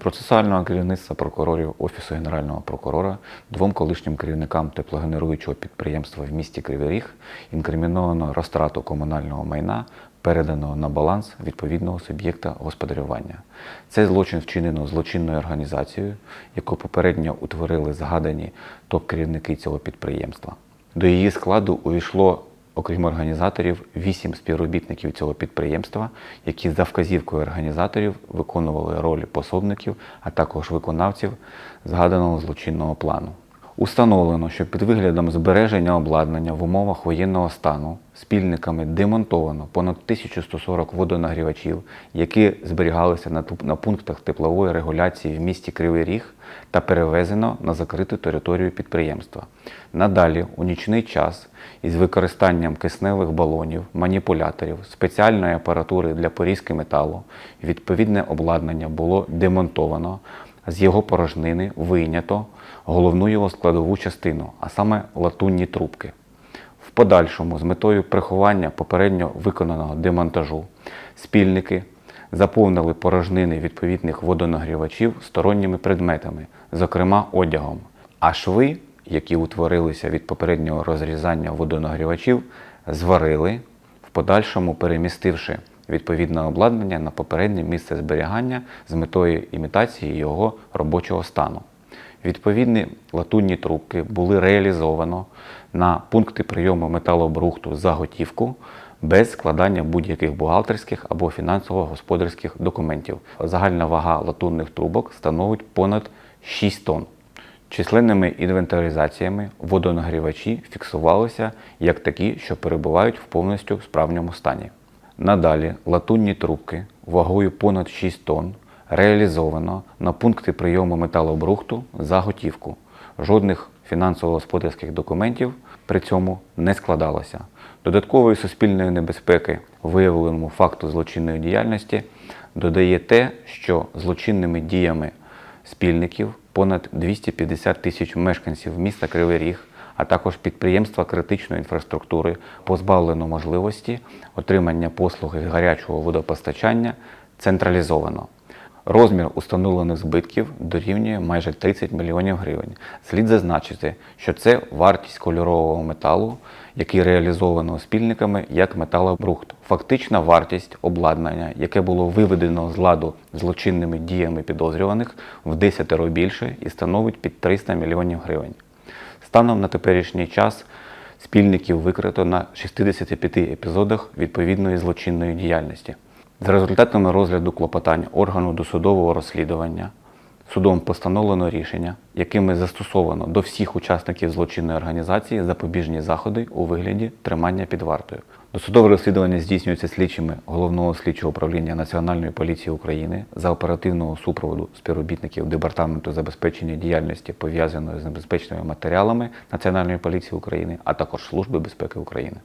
процесуального керівництва прокурорів Офісу Генерального прокурора двом колишнім керівникам теплогенеруючого підприємства в місті Кривий інкриміновано розтрату комунального майна, переданого на баланс відповідного суб'єкта господарювання. Цей злочин вчинено злочинною організацією, яку попередньо утворили згадані топ-керівники цього підприємства. До її складу увійшло Окрім організаторів, вісім співробітників цього підприємства, які за вказівкою організаторів виконували ролі пособників, а також виконавців згаданого злочинного плану. Установлено, що під виглядом збереження обладнання в умовах воєнного стану спільниками демонтовано понад 1140 водонагрівачів, які зберігалися на пунктах теплової регуляції в місті Кривий Ріг та перевезено на закриту територію підприємства. Надалі у нічний час із використанням кисневих балонів, маніпуляторів, спеціальної апаратури для порізки металу відповідне обладнання було демонтовано, з його порожнини вийнято головну його складову частину, а саме латунні трубки. В подальшому, з метою приховання попередньо виконаного демонтажу, спільники заповнили порожнини відповідних водонагрівачів сторонніми предметами, зокрема одягом. А шви, які утворилися від попереднього розрізання водонагрівачів, зварили, в подальшому перемістивши відповідне обладнання на попереднє місце зберігання з метою імітації його робочого стану. Відповідні латунні трубки були реалізовано на пункти прийому металобрухту за готівку без складання будь-яких бухгалтерських або фінансово-господарських документів. Загальна вага латунних трубок становить понад 6 тонн. Численними інвентаризаціями водонагрівачі фіксувалися як такі, що перебувають в повністю справному стані. Надалі латунні трубки вагою понад 6 тонн реалізовано на пункти прийому металобрухту за готівку. Жодних фінансово-господарських документів при цьому не складалося. Додаткової суспільної небезпеки виявленому факту злочинної діяльності додає те, що злочинними діями спільників понад 250 тисяч мешканців міста Кривий Ріг, а також підприємства критичної інфраструктури позбавлено можливості отримання послуги гарячого водопостачання централізовано. Розмір установлених збитків дорівнює майже 30 мільйонів гривень. Слід зазначити, що це вартість кольорового металу, який реалізовано спільниками як металобрухт. Фактична вартість обладнання, яке було виведено з ладу злочинними діями підозрюваних, в 10 більше і становить під 300 мільйонів гривень. Станом на теперішній час спільників викрито на 65 епізодах відповідної злочинної діяльності. За результатами розгляду клопотань органу досудового розслідування судом постановлено рішення, якими застосовано до всіх учасників злочинної організації запобіжні заходи у вигляді тримання під вартою. Досудове розслідування здійснюється слідчими головного слідчого управління Національної поліції України за оперативного супроводу співробітників департаменту забезпечення діяльності пов'язаної з небезпечними матеріалами Національної поліції України, а також Служби безпеки України.